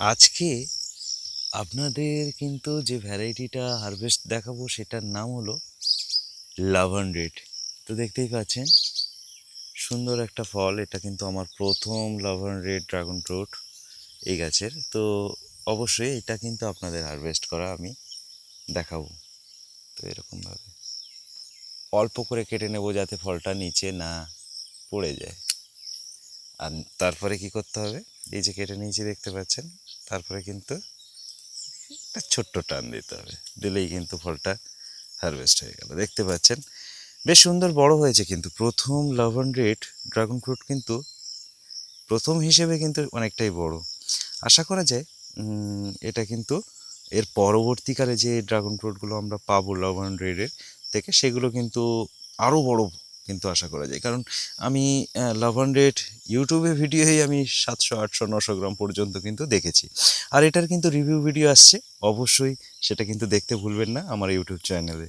আজকে আপনাদের কিন্তু যে ভ্যারাইটিটা হারভেস্ট দেখাবো সেটার নাম হলো লাভান রেড তো দেখতেই পাচ্ছেন, সুন্দর একটা ফল। এটা কিন্তু আমার প্রথম লাভান রেড ড্রাগন ফ্রুট এই গাছের। তো অবশ্যই এটা কিন্তু আপনাদের হারভেস্ট করা আমি দেখাবো। তো এরকমভাবে। অল্প করে কেটে নেব যাতে ফলটা নিচে না পড়ে যায়। আর তারপরে কি করতে হবে? এই যে কেটে নিয়েছি দেখতে পাচ্ছেন। তারপরে কিন্তু একটা ছোট্ট টান দিতে হবে। দিলেই কিন্তু ফলটা হারভেস্ট হয়ে গেল। দেখতে পাচ্ছেন, বেশ সুন্দর বড় হয়েছে কিন্তু। প্রথম লাভন রেড ড্রাগন ফ্রুট কিন্তু প্রথম হিসেবে কিন্তু অনেকটাই বড়। আশা করা যায় এটা কিন্তু এর পরবর্তীকালে যে ড্রাগন ফ্রুটগুলো আমরা পাবো লাভন রেডের থেকে, সেগুলো কিন্তু আরও বড় কিন্তু আশা করা যায়। কারণ আমি লাভ হান্ড্রেড ইউটিউবে ভিডিওই আমি সাতশো, আটশো, নশো গ্রাম পর্যন্ত কিন্তু দেখেছি। আর এটার কিন্তু রিভিউ ভিডিও আসছে। অবশ্যই সেটা কিন্তু দেখতে ভুলবেন না আমার ইউটিউব চ্যানেলে